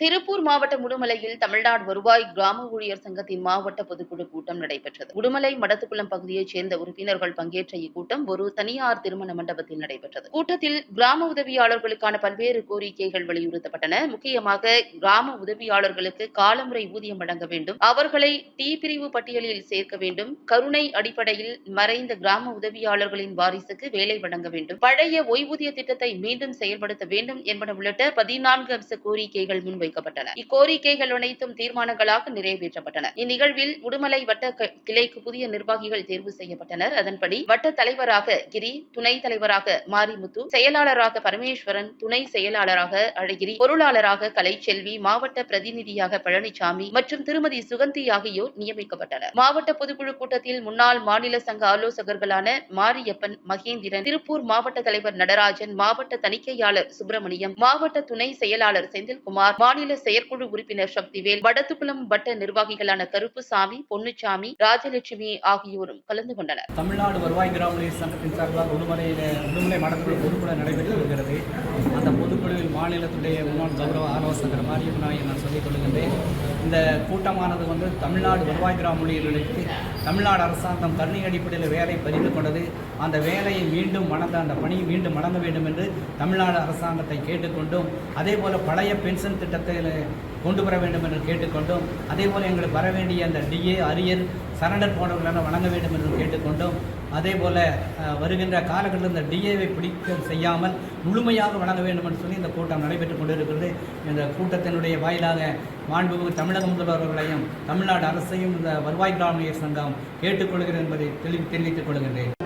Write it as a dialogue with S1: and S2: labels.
S1: திருப்பூர் மாவட்டம் உடுமலையில் தமிழ்நாடு வருவாய் கிராம ஊழியர் சங்கத்தின் மாவட்ட பொதுக்குழு கூட்டம் நடைபெற்றது. உடுமலை மடத்துக்குளம் பகுதியைச் சேர்ந்த உறுப்பினர்கள் பங்கேற்ற இக்கூட்டம் ஒரு தனியார் திருமண மண்டபத்தில் நடைபெற்றது. கூட்டத்தில் கிராம உதவியாளர்களுக்கான பல்வேறு கோரிக்கைகள் வலியுறுத்தப்பட்டன. முக்கியமாக கிராம உதவியாளர்களுக்கு காலமுறை ஊதியம் வழங்க வேண்டும் அவர்களை டி பிரிவு பட்டியலில் சேர்க்க வேண்டும் கருணை அடிப்படையில் மறைந்த கிராம உதவியாளர்களின் வாரிசுக்கு வேலை வழங்க வேண்டும் பழைய ஓய்வூதிய திட்டத்தை மீண்டும் செயல்படுத்த வேண்டும் என்பன உள்ளிட்ட பதினான்கு அம்ச கோரிக்கைகள் முன்வைக்கப்பட்டன இக்கோரிக்கைகள் அனைத்தும் தீர்மானங்களாக நிறைவேற்றப்பட்டன. இந்நிகழ்வில் உடுமலை வட்ட கிளைக்கு புதிய நிர்வாகிகள் தேர்வு செய்யப்பட்டனர். அதன்படி வட்ட தலைவராக கிரி துணை தலைவராக மாரிமுத்து செயலாளராக பரமேஸ்வரன் துணை செயலாளராக அழகிரி பொருளாளராக கலைச்செல்வி மாவட்ட பிரதிநிதியாக பழனிசாமி மற்றும் திருமதி சுகந்தி ஆகியோர் நியமிக்கப்பட்டனர். மாவட்ட பொதுக்குழு கூட்டத்தில் முன்னாள் மாநில சங்க ஆலோசகர்களான மாரியப்பன் மகேந்திரன் திருப்பூர் மாவட்ட தலைவர் நடராஜன் மாவட்ட தணிக்கையாளர் சுப்பிரமணியம் மாவட்ட துணை செயலாளர் செந்தில்குமார் மாநில மாநில செயற்குழு உறுப்பினர் சக்திவேல் வடத்துக்குளம் வட்ட நிர்வாகிகளான கருப்புசாமி பொன்னுச்சாமி ராஜலட்சுமி ஆகியோரும் கலந்து கொண்டனர்.
S2: தமிழ்நாடு வருவாய் கிராம சங்கத்தின் சார்பாக உடுமலையில் உடுமலை மடக்குழு பொதுக்குழு நடைபெற்று வருகிறது. அந்த குழுவில் மாநிலத்துடைய முன்னாள் கௌரவ ஆலோசகர் மாரியப்பனாயை நான் சொல்லிக் கொள்கின்றேன். இந்த கூட்டமானது வந்து தமிழ்நாடு வருவாய் கிராம தமிழ்நாடு அரசாங்கம் கருணை அடிப்படையில் வேலை பதிந்து கொண்டது. அந்த வேலையை மீண்டும் மணந்த அந்த பணியை மீண்டும் மணங்க வேண்டும் என்று தமிழ்நாடு அரசாங்கத்தை கேட்டுக்கொண்டும் அதே போல் பழைய பென்ஷன் திட்டத்தில் கொண்டு வர வேண்டும் என்று கேட்டுக்கொண்டும் அதே போல் எங்களுக்கு வர வேண்டிய அந்த டிஏ அரியர் சரண்டர் போன்றவர்களெல்லாம் வழங்க வேண்டும் என்று கேட்டுக்கொண்டும் அதே போல் வருகின்ற காலகட்டத்தில் இந்த டிஏவை பிடிக்க செய்யாமல் முழுமையாக வழங்க வேண்டும் என்று சொல்லி இந்த கூட்டம் நடைபெற்றுக் கொண்டிருக்கிறது. இந்த கூட்டத்தினுடைய வாயிலாக மாண்புமிகு தமிழக முதல்வர்களையும் தமிழ்நாடு அரசையும் இந்த வருவாய் கிராமிய சங்கம் கேட்டுக்கொள்கிறேன் என்பதை தெளி தெரிவித்துக் கொள்கின்றேன்.